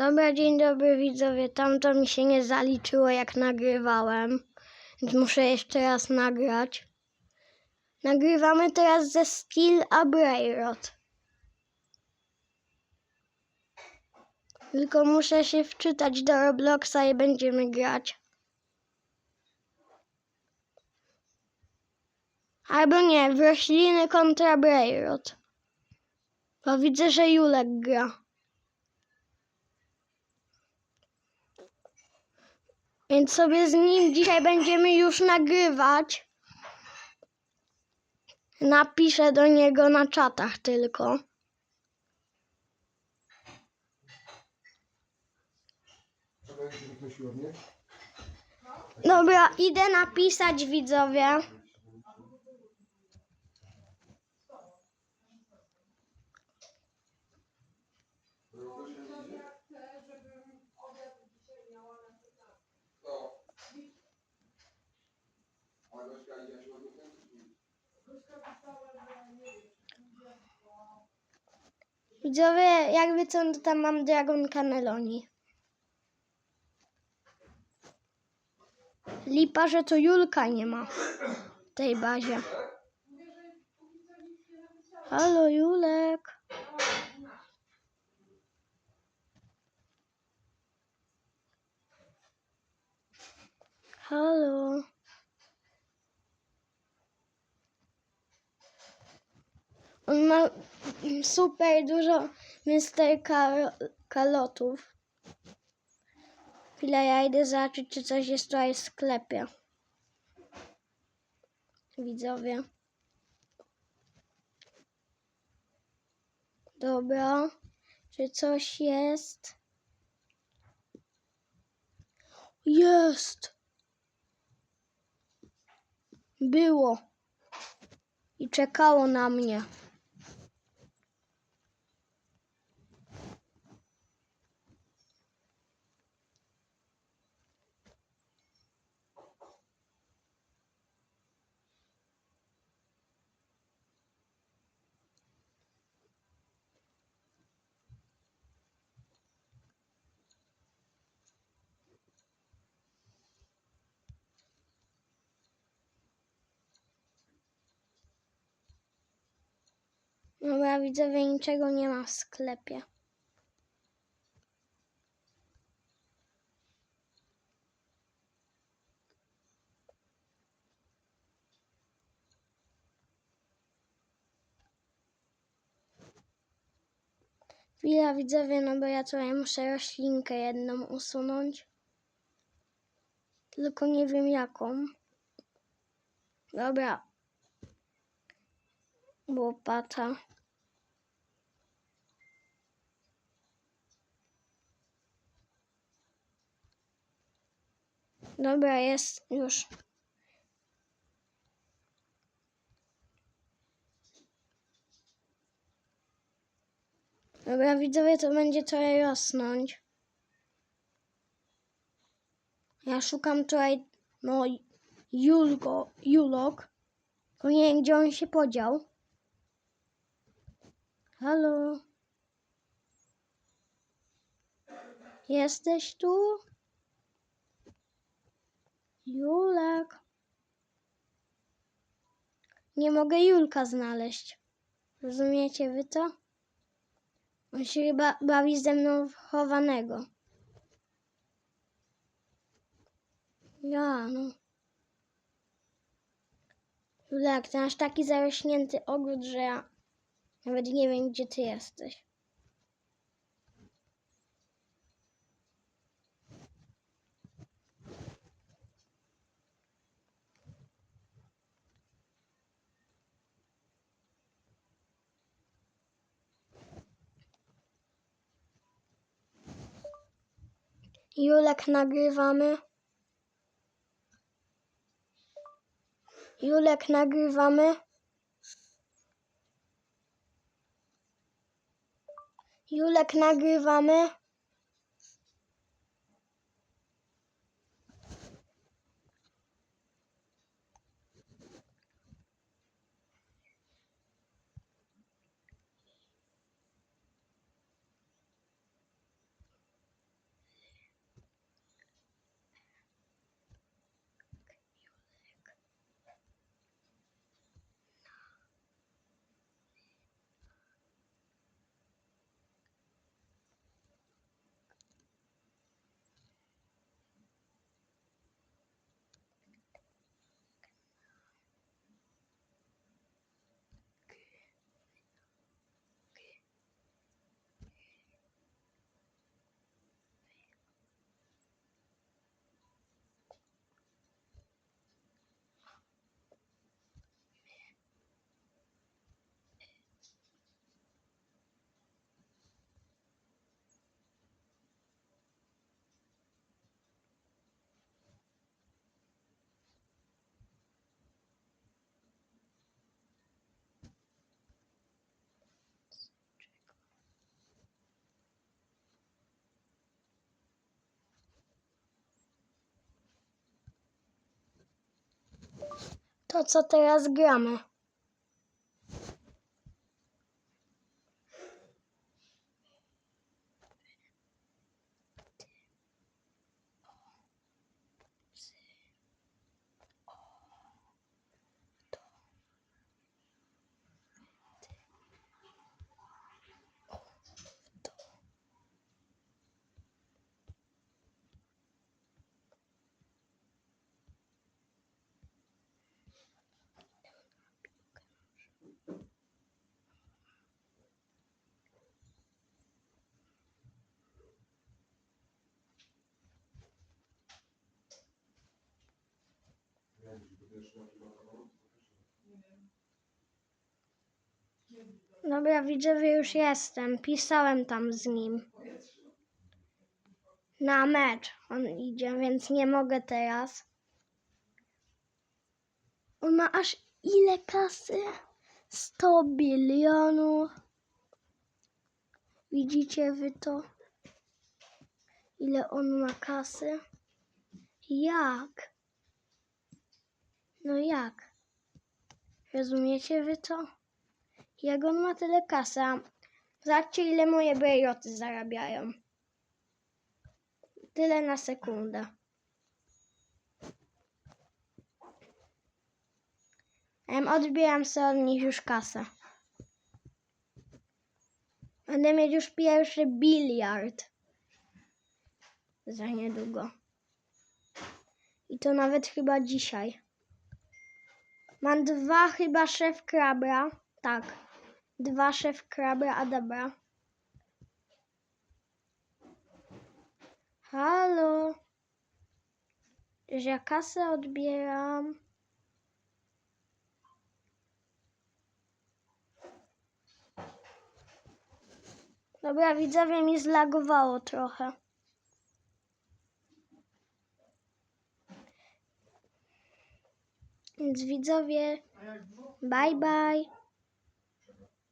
Dobra, dzień dobry widzowie. Tamto mi się nie zaliczyło jak nagrywałem, więc muszę jeszcze raz nagrać. Nagrywamy teraz ze Skill a Brayrod. Tylko muszę się wczytać do Robloxa i będziemy grać. Albo nie, w rośliny kontra Brayrod. Bo widzę, że Julek gra. Więc sobie z nim dzisiaj będziemy już nagrywać. Napiszę do niego na czatach tylko. Dobra, idę napisać widzowie. A Gośka idzie na siłownię? Widzowie, jakby co, to tam mam Dragon Cannelloni. Lipa, że to Julka nie ma w tej bazie. Halo, Julek. Halo. On ma super dużo Mr. Kal- Kalotów. Chwilę, ja idę zobaczyć, czy coś jest tutaj w sklepie. Widzowie. Dobra. Czy coś jest? Jest! Było. I czekało na mnie. Dobra, widzowie, niczego nie ma w sklepie. Chwila, widzowie, no bo ja tutaj muszę roślinkę jedną usunąć. Tylko nie wiem jaką. Dobra. Łopata. Dobra, jest już. Dobra, widzowie, to będzie trochę rosnąć. Ja szukam tutaj, no, Julgo, Julok. Nie wiem, gdzie on się podział. Halo? Jesteś tu? Julek. Nie mogę Julka znaleźć. Rozumiecie wy to? On się chyba bawi ze mną w chowanego. Ja, no. Julek, ty masz taki zarośnięty ogród, że ja nawet nie wiem, gdzie ty jesteś. Julek nagrywamy. Julek nagrywamy. Julek nagrywamy. To co teraz gramy? Dobra, widzowie, już jestem. Pisałem tam z nim. Na mecz on idzie, więc nie mogę teraz. On ma aż ile kasy? 100 bilionów. Widzicie wy to? Ile on ma kasy? Jak? No jak? Rozumiecie wy to? Jak on ma tyle kasy? a Zobaczcie, ile moje brejroty zarabiają. Tyle na sekundę. Odbieram sobie od nich już kasę. Będę mieć już pierwszy biliard. Za niedługo. I to nawet chyba dzisiaj. Mam dwa chyba szef krabra. Tak. Dwa szef krabra, a dobra. Halo. Że ja kasę odbieram. Dobra, widzowie mi zlagowało trochę. Więc widzowie, bye bye.